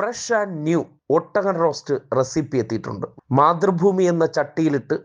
Fresh and new ഒട്ടകൻ roast recipe എത്തിയിട്ടുണ്ട്. മാതൃഭൂമി എന്ന ചട്ടിയിലിട്ട്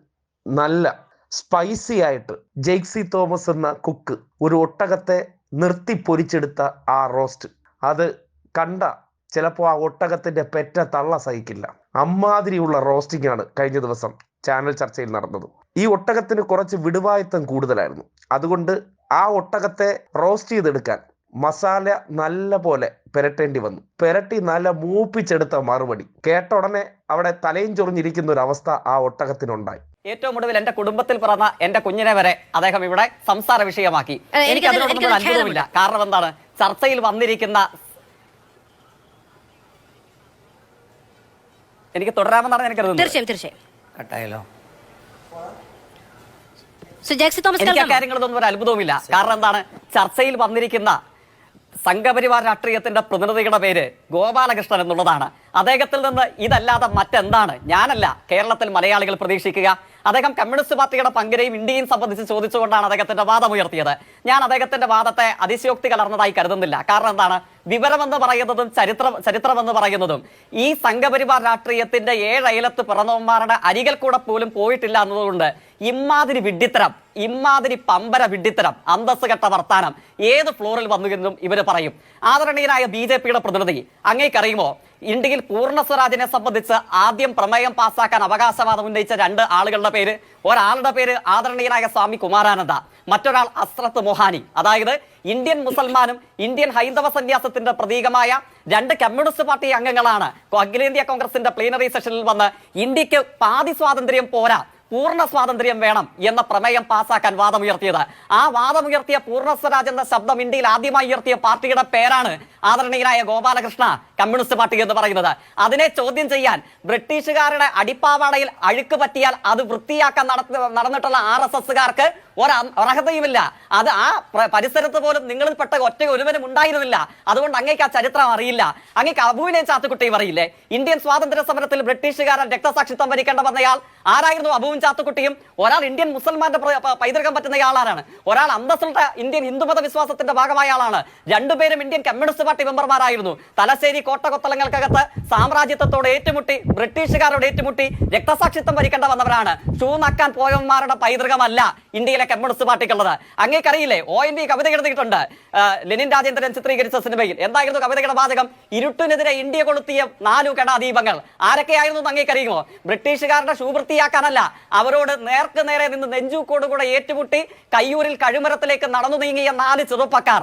നല്ല സ്പൈസി ആയിട്ട് ജെയ്ക്സി തോമസ് എന്ന കുക്ക് ഒരു ഒട്ടകത്തെ നിർത്തി പൊരിച്ചെടുത്ത ആ റോസ്റ്റ്. അത് കണ്ട ചിലപ്പോൾ ആ ഒട്ടകത്തിന്റെ പെറ്റ തള്ള സഹിക്കില്ല. അമ്മാതിരിയുള്ള റോസ്റ്റിംഗ് ആണ് കഴിഞ്ഞ ദിവസം ചാനൽ ചർച്ചയിൽ നടന്നത്. ഈ ഒട്ടകത്തിന് കുറച്ച് വിടുവായത്തം കൂടുതലായിരുന്നു. അതുകൊണ്ട് ആ ഒട്ടകത്തെ റോസ്റ്റ് ചെയ്തെടുക്കാൻ മസാല നല്ല പോലെ പെരട്ടേണ്ടി വന്നു. പെരട്ടി നല്ല മൂപ്പിച്ചെടുത്ത മറുപടി. കേട്ട ഉടനെ അവിടെ തലയും ചൊറിഞ്ഞിരിക്കുന്ന ഒരു അവസ്ഥ ആ ഒട്ടകത്തിനുണ്ടായി. ഏറ്റവും ഒടുവിൽ എന്റെ കുടുംബത്തിൽ പിറന്ന എന്റെ കുഞ്ഞിനെ വരെ അദ്ദേഹം ഇവിടെ സംസാര വിഷയമാക്കി. എനിക്ക് അതിനോടൊന്നും അത്ഭുതമില്ല കാരണം എന്താണ്? ചർച്ചയിൽ വന്നിരിക്കുന്ന എനിക്ക് തുടരാമെന്നാണ് എനിക്ക് തീർച്ചയായും തീർച്ചയായും. കട്ടായല്ലോ. ശ്രീ ജാക്സി തോമസ് എനിക്ക് കാര്യങ്ങളൊന്നും ഒരു അത്ഭുതവുമില്ല. കാരണം എന്താണ്? ചർച്ചയിൽ വന്നിരിക്കുന്ന സംഘപരിവാർ രാഷ്ട്രീയത്തിന്റെ പ്രതിനിധിയുടെ പേര് ഗോപാലകൃഷ്ണൻ എന്നുള്ളതാണ്. അദ്ദേഹത്തിൽ നിന്ന് ഇതല്ലാതെ മറ്റെന്താണ്? ഞാനല്ല. കേരളത്തിൽ മലയാളികൾ പ്രതീക്ഷിക്കുക. അദ്ദേഹം കമ്മ്യൂണിസ്റ്റ് പാർട്ടിയുടെ പങ്കിനെയും ഇന്ത്യയും സംബന്ധിച്ച് ചോദിച്ചുകൊണ്ടാണ് അദ്ദേഹത്തിന്റെ വാദം ഉയർത്തിയത് ഞാൻ അദ്ദേഹത്തിന്റെ വാദത്തെ അതിശയോക്തി കലർന്നതായി കരുതുന്നില്ല. കാരണം എന്താണ്? വിവരമെന്ന് പറയുന്നതും ചരിത്രം ചരിത്രമെന്ന് പറയുന്നതും ഈ സംഘപരിവാർ രാഷ്ട്രീയത്തിന്റെ ഏഴയലത്ത് പിറന്നവന്മാരുടെ അരികൽ കൂടെ പോലും പോയിട്ടില്ല എന്നതുകൊണ്ട് ഇമ്മാതിരി വിഡ്ഢിത്തരം ഇമ്മാതിരി പമ്പര വിഡ്ഢിത്തരം അന്തസ് കെട്ട വർത്താനം ഏത് ഫ്ലോറിൽ വന്നുവെന്നും ഇവർ പറയും. ആദരണീയനായ ബി ജെ പിയുടെ പ്രതിനിധി അങ്ങേക്കറിയുമോ? ഇന്ത്യയിൽ പൂർണ സ്വരാജിനെ സംബന്ധിച്ച് ആദ്യം പ്രമേയം പാസാക്കാൻ അവകാശവാദം ഉന്നയിച്ച രണ്ട് ആളുകളുടെ പേര് ഒരാളുടെ പേര് ആദരണീയനായ സ്വാമി കുമാരാനന്ദ. മറ്റൊരാൾ അസ്രത്ത് മൊഹാനി. അതായത് ഇന്ത്യൻ മുസൽമാനും ഇന്ത്യൻ ഹൈന്ദവ സന്യാസത്തിന്റെ പ്രതീകമായ രണ്ട് കമ്മ്യൂണിസ്റ്റ് പാർട്ടി അംഗങ്ങളാണ്. അഖിലേന്ത്യാ കോൺഗ്രസിന്റെ പ്ലീനറി സെഷനിൽ വന്ന് ഇന്ത്യയ്ക്ക് പാതി സ്വാതന്ത്ര്യം പോരാ. പൂർണ സ്വാതന്ത്ര്യം വേണം എന്ന പ്രമേയം പാസാക്കാൻ വാദമുയർത്തിയത്. ആ വാദമുയർത്തിയ പൂർണ സ്വരാജ് എന്ന ശബ്ദം ഇന്ത്യയിൽ ആദ്യമായി ഉയർത്തിയ പാർട്ടിയുടെ പേരാണ് ആദരണീയനായ ഗോപാലകൃഷ്ണ കമ്മ്യൂണിസ്റ്റ് പാർട്ടി എന്ന് പറയുന്നത്. അതിനെ ചോദ്യം ചെയ്യാൻ ബ്രിട്ടീഷുകാരുടെ അടിപ്പാവാടയിൽ അഴുക്ക് പറ്റിയാൽ അത് വൃത്തിയാക്കാൻ നടന്നിട്ടുള്ള ആർ എസ് എസ്സുകാർക്ക് ഒരർഹതയുമില്ല അത് ആ പ്ര- പരിസരത്ത് പോലും നിങ്ങളിൽ പെട്ട ഒറ്റ ഒരുവനും ഉണ്ടായിരുന്നില്ല. അതുകൊണ്ട് അങ്ങേക്ക് ആ ചരിത്രം അറിയില്ല. അങ്ങേക്ക് അബുവിനെ ചാത്തുക്കുട്ടിയും അറിയില്ലേ? ഇന്ത്യൻ സ്വാതന്ത്ര്യ സമരത്തിൽ ബ്രിട്ടീഷുകാരൻ രക്തസാക്ഷിത്വം വരിക്കേണ്ട വന്നയാൾ ആരായിരുന്നു അബുവും ചാത്തുക്കുട്ടിയും ഒരാൾ ഇന്ത്യൻ മുസൽമാന്റെ പൈതൃകം പറ്റുന്ന ആളാണ് ഒരാൾ അന്തസ്സുള്ള ഇന്ത്യൻ ഹിന്ദുമത വിശ്വാസത്തിന്റെ ഭാഗമായ ആളാണ്. രണ്ടുപേരും ഇന്ത്യൻ കമ്മ്യൂണിസ്റ്റ് പാർട്ടി മെമ്പർമാരായിരുന്നു. തലശ്ശേരി കോട്ടകൊത്തളങ്ങൾക്കകത്ത് സാമ്രാജ്യത്വത്തോട് ഏറ്റുമുട്ടി ബ്രിട്ടീഷുകാരോട് ഏറ്റുമുട്ടി രക്തസാക്ഷിത്വം വരിക്കേണ്ട വന്നവരാണ്. ഷൂ നക്കാൻ പോയവന്മാരുടെ പൈതൃകമല്ല ഇന്ത്യയിലെ കമ്മ്യൂണിസ്റ്റ് പാർട്ടിക്കുള്ളത്. അങ്ങേക്കറിയില്ലേ ഒ എൻ വി കവിത എഴുതിയിട്ടുണ്ട്. ലെനിൻ രാജേന്ദ്രൻ ചിത്രീകരിച്ച സിനിമയിൽ. എന്തായിരുന്നു കവിതയുടെ വാചകം? ഇരുട്ടിനെതിരെ ഇന്ത്യ കൊളുത്തിയ നാലു കടാദീപങ്ങൾ ആരൊക്കെയായിരുന്നു അങ്ങേക്കറിയുമോ? ബ്രിട്ടീഷുകാരുടെ ഷൂ വൃത്തിയാക്കാനല്ല അവരോട് നേർക്ക് നേരെ നിന്ന് നെഞ്ചൂക്കോടുകൂടെ ഏറ്റുമുട്ടി കയ്യൂരിൽ കഴിമരത്തിലേക്ക് നടന്നു നീങ്ങിയ നാല് ചെറുപ്പക്കാർ.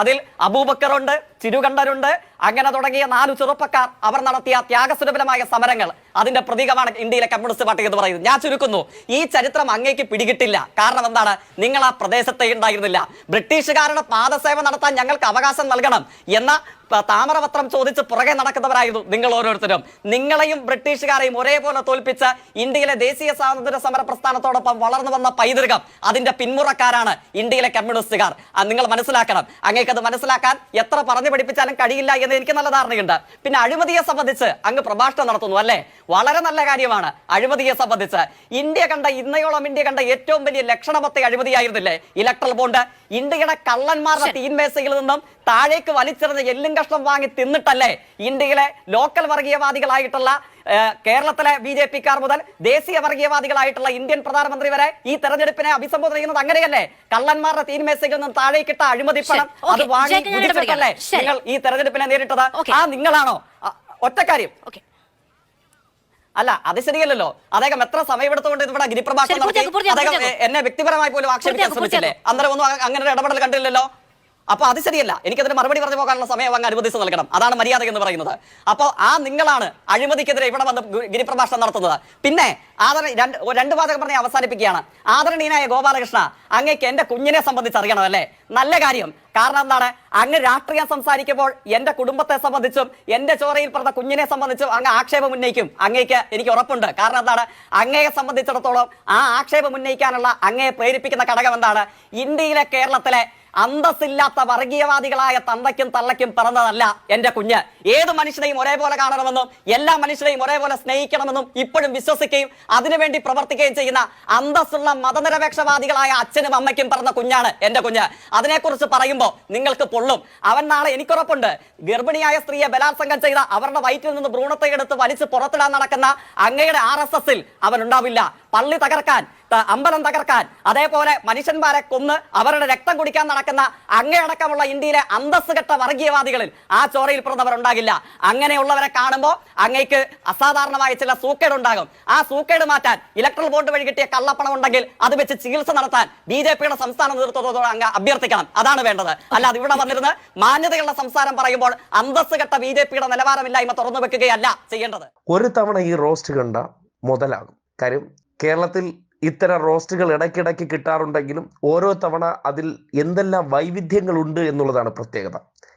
അതിൽ അബൂബക്കറുണ്ട് ചിരുകണ്ഠരുണ്ട് അങ്ങനെ തുടങ്ങിയ നാല് ചെറുപ്പക്കാർ അവർ നടത്തിയ ത്യാഗസുലഭമായ സമരങ്ങൾ. അതിന്റെ പ്രതീകമാണ് ഇന്ത്യയിലെ കമ്മ്യൂണിസ്റ്റ് പാർട്ടി എന്ന് പറയുന്നത്. ഞാൻ ചുരുക്കുന്നു ഈ ചരിത്രം അങ്ങേക്ക് പിടികിട്ടില്ല. കാരണം എന്താണ്? നിങ്ങൾ ആ പ്രദേശത്തെ ഉണ്ടായിരുന്നില്ല. ബ്രിട്ടീഷുകാരുടെ പാദസേവ നടത്താൻ ഞങ്ങൾക്ക് അവകാശം നൽകണം എന്ന താമരപത്രം ചോദിച്ച് പുറകെ നടക്കുന്നവരായിരുന്നു നിങ്ങൾ ഓരോരുത്തരും. നിങ്ങളെയും ബ്രിട്ടീഷുകാരെയും ഒരേപോലെ തോൽപ്പിച്ച് ഇന്ത്യയിലെ ദേശീയ സ്വാതന്ത്ര്യ സമര പ്രസ്ഥാനത്തോടൊപ്പം വളർന്നു വന്ന പൈതൃകം അതിന്റെ പിന്മുറക്കാരാണ് ഇന്ത്യയിലെ കമ്മ്യൂണിസ്റ്റുകാർ. നിങ്ങൾ മനസ്സിലാക്കണം. അങ്ങേക്കത് മനസ്സിലാക്കാൻ എത്ര പറഞ്ഞു പഠിപ്പിച്ചാലും കഴിയില്ല എന്ന് എനിക്ക് നല്ല ധാരണയുണ്ട്. പിന്നെ അഴിമതിയെ സംബന്ധിച്ച് അങ്ങ് പ്രഭാഷണം നടത്തുന്നു അല്ലേ? വളരെ നല്ല കാര്യമാണ് അഴിമതിയെ സംബന്ധിച്ച്. ഇന്ത്യ കണ്ട ഇന്നയോളം ഇന്ത്യ കണ്ട ഏറ്റവും വലിയ ലക്ഷണമത്തെ അഴിമതിയായിരുന്നില്ലേ? ഇലക്ട്രൽ ബോണ്ട് ഇന്ത്യയുടെ കള്ളന്മാരുടെ തീൻമേശയിൽ നിന്നും താഴേക്ക് വലിച്ചെറിഞ്ഞ എല്ലും കഷ്ണം വാങ്ങി തിന്നിട്ടല്ലേ ഇന്ത്യയിലെ ലോക്കൽ വർഗീയവാദികളായിട്ടുള്ള കേരളത്തിലെ ബി ജെ പിക്കാർ മുതൽ ദേശീയ വർഗീയവാദികളായിട്ടുള്ള ഇന്ത്യൻ പ്രധാനമന്ത്രി വരെ ഈ തെരഞ്ഞെടുപ്പിനെ അഭിസംബോധന ചെയ്യുന്നത് അങ്ങനെയല്ലേ? കള്ളന്മാരുടെ തീൻമേശയിൽ നിന്നും താഴേക്കിട്ട അഴിമതി പണം അത്. വാങ്ങി കുടിച്ചിട്ടല്ലേ നിങ്ങൾ ഈ തെരഞ്ഞെടുപ്പിനെ നേരിട്ടത്? ആ നിങ്ങളാണോ? ഒറ്റക്കാര്യം അല്ല അത് ശരിയല്ലല്ലോ. അദ്ദേഹം എത്ര സമയമെടുത്തുകൊണ്ട് ഇവിടെ ഗിരിപ്രഭാഷണം നടത്തി അദ്ദേഹം. എന്നെ വ്യക്തിപരമായി പോലും ആക്ഷേപിക്കാൻ ശ്രമിച്ചില്ലേ? അന്നേരം ഒന്നും അങ്ങനെ ഒരു ഇടപെടൽ കണ്ടില്ലല്ലോ. അപ്പൊ അത് ശരിയല്ല. എനിക്ക് എനിക്കതിന് മറുപടി പറഞ്ഞു പോകാനുള്ള സമയം അങ്ങ് അനുവദിച്ച് നൽകണം. അതാണ് മര്യാദ എന്ന് പറയുന്നത്. അപ്പോൾ ആ നിങ്ങളാണ് അഴിമതിക്കെതിരെ ഇവിടെ വന്ന് ഗിരിപ്രഭാഷണം നടത്തുന്നത്. പിന്നെ ആദര രണ്ട് രണ്ട് വാചകം പറഞ്ഞ് അവസാനിപ്പിക്കുകയാണ്. ആദരണീയനായ ഗോപാലകൃഷ്ണ അങ്ങേക്ക് എന്റെ കുഞ്ഞിനെ സംബന്ധിച്ച് അറിയണം അല്ലേ? നല്ല കാര്യം. കാരണം എന്താണ്? അങ്ങ് രാഷ്ട്രീയം സംസാരിക്കുമ്പോൾ എന്റെ കുടുംബത്തെ സംബന്ധിച്ചും എന്റെ ചോരയിൽ പറഞ്ഞ കുഞ്ഞിനെ സംബന്ധിച്ചും അങ്ങ് ആക്ഷേപം ഉന്നയിക്കും. അങ്ങേക്ക് എനിക്ക് ഉറപ്പുണ്ട്. കാരണം എന്താണ്? അങ്ങയെ സംബന്ധിച്ചിടത്തോളം ആ ആക്ഷേപം ഉന്നയിക്കാനുള്ള അങ്ങയെ പ്രേരിപ്പിക്കുന്ന ഘടകം എന്താണ്? ഇന്ത്യയിലെ കേരളത്തിലെ അന്തസ്സില്ലാത്ത വർഗീയവാദികളായ തന്തയ്ക്കും തള്ളയ്ക്കും പിറന്നതല്ല എന്റെ കുഞ്ഞ്. ഏത് മനുഷ്യനെയും ഒരേപോലെ കാണണമെന്നും എല്ലാ മനുഷ്യരെയും ഒരേപോലെ സ്നേഹിക്കണമെന്നും ഇപ്പോഴും വിശ്വസിക്കുകയും അതിനുവേണ്ടി പ്രവർത്തിക്കുകയും ചെയ്യുന്ന അന്തസ്സുള്ള മതനിരപേക്ഷവാദികളായ അച്ഛനും അമ്മയ്ക്കും പിറന്ന കുഞ്ഞാണ് എന്റെ കുഞ്ഞ്. അതിനെക്കുറിച്ച് പറയുമ്പോൾ നിങ്ങൾക്ക് പൊള്ളും. അവൻ നാളെ എനിക്കുറപ്പുണ്ട്. ഗർഭിണിയായ സ്ത്രീയെ ബലാത്സംഗം ചെയ്ത അവരുടെ വയറ്റിൽ നിന്ന് ഭ്രൂണത്തെ എടുത്ത് വലിച്ച് പുറത്തിടാൻ നടക്കുന്ന അങ്ങയുടെ ആർ എസ് എസിൽ അവൻ ഉണ്ടാവില്ല. പള്ളി തകർക്കാൻ അമ്പലം തകർക്കാൻ അതേപോലെ മനുഷ്യന്മാരെ കൊന്ന് അവരുടെ രക്തം കുടിക്കാൻ നടക്കുന്ന അങ്ങയടക്കമുള്ള ഇന്ത്യയിലെ അന്തസ് ഘട്ട വർഗീയവാദികളിൽ ആ ചോറയിൽ പിറന്നവർ ഉണ്ടാകില്ല അങ്ങനെയുള്ളവരെ കാണുമ്പോൾ അങ്ങേക്ക് അസാധാരണമായ ചില സൂക്കേട് ഉണ്ടാകും ആ സൂക്കേട് മാറ്റാൻ ഇലക്ട്രൽ ബോർഡ് വഴി കിട്ടിയ കള്ളപ്പണം ഉണ്ടെങ്കിൽ അത് വെച്ച് ചികിത്സ നടത്താൻ ബി ജെ പിയുടെ സംസ്ഥാന നേതൃത്വത്തോട് അങ്ങ് അഭ്യർത്ഥിക്കണം. അതാണ് വേണ്ടത്. അല്ലാതെ ഇവിടെ വന്നിരുന്ന് മാന്യതകളുടെ സംസാരം പറയുമ്പോൾ അന്തസ് ഘട്ട ബി ജെ പിയുടെ നിലവാരമില്ലായ്മ തുറന്നു വെക്കുകയല്ല ചെയ്യേണ്ടത്. ഒരു തവണ ഈ റോസ്റ്റ് കണ്ട മുതലാകും. കാര്യം കേരളത്തിൽ ഇത്തരം റോസ്റ്റുകൾ ഇടയ്ക്കിടയ്ക്ക് കിട്ടാറുണ്ടെങ്കിലും ഓരോ തവണ അതിൽ എന്തെല്ലാം വൈവിധ്യങ്ങളുണ്ട് എന്നുള്ളതാണ് പ്രത്യേകത.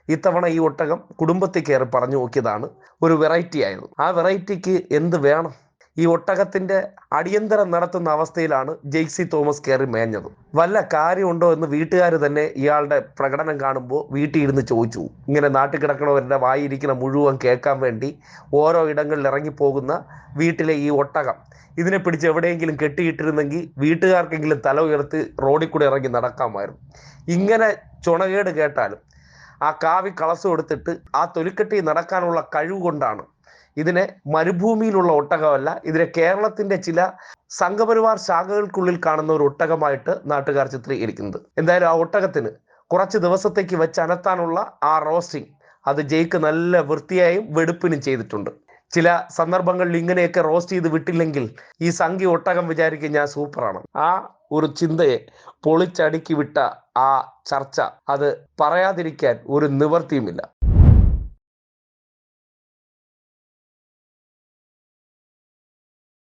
ഇത്തവണ ഈ ഒട്ടകം കുടുംബത്തിൽ കയറി പറഞ്ഞു നോക്കിയതാണ് ഒരു വെറൈറ്റി ആയത്. ആ വെറൈറ്റിക്ക് എന്ത് വേണം? ഈ ഒട്ടകത്തിന്റെ അടിയന്തരം നടത്തുന്ന അവസ്ഥയിലാണ് ജെയ്സി തോമസ് കയറി മേഞ്ഞത്. വല്ല കാര്യമുണ്ടോ എന്ന് വീട്ടുകാർ തന്നെ ഇയാളുടെ പ്രകടനം കാണുമ്പോൾ വീട്ടിൽ ഇരുന്ന് ചോദിച്ചു. ഇങ്ങനെ നാട്ടിൽ കിടക്കണവരുടെ വായിരിക്കുന്ന മുഴുവൻ കേൾക്കാൻ വേണ്ടി ഓരോ ഇടങ്ങളിൽ ഇറങ്ങിപ്പോകുന്ന വീട്ടിലെ ഈ ഒട്ടകം. ഇതിനെ പിടിച്ച് എവിടെയെങ്കിലും കെട്ടിയിട്ടിരുന്നെങ്കിൽ വീട്ടുകാർക്കെങ്കിലും തല ഉയർത്തി റോഡിൽ കൂടെ ഇറങ്ങി നടക്കാമായിരുന്നു. ഇങ്ങനെ ചുണകേട് കേട്ടാലും ആ കാവി കളസം എടുത്തിട്ട് ആ തൊലിക്കെട്ടി നടക്കാനുള്ള കഴിവ് കൊണ്ടാണ് ഇതിനെ മരുഭൂമിയിലുള്ള ഒട്ടകമല്ല ഇതിനെ കേരളത്തിന്റെ ചില സംഘപരിവാർ ശാഖകൾക്കുള്ളിൽ കാണുന്ന ഒരു ഒട്ടകമായിട്ട് നാട്ടുകാർ ചിത്രീകരിക്കുന്നത്. എന്തായാലും ആ ഒട്ടകത്തിന് കുറച്ച് ദിവസത്തേക്ക് വെച്ച് അനത്താനുള്ള ആ റോസ്റ്റിംഗ് അത് ജയ്ക്ക് നല്ല വൃത്തിയായും വെടുപ്പിനും ചെയ്തിട്ടുണ്ട്. ചില സന്ദർഭങ്ങളിൽ ഇങ്ങനെയൊക്കെ റോസ്റ്റ് ചെയ്ത് വിട്ടില്ലെങ്കിൽ ഈ സംഖ്യ ഒട്ടകം വിചാരിക്കും ഞാൻ സൂപ്പറാണ്. ആ ഒരു ചിന്തയെ പൊളിച്ചടുക്കി വിട്ട ആ ചർച്ച അത് പറയാതിരിക്കാൻ ഒരു നിവർത്തിയുമില്ല.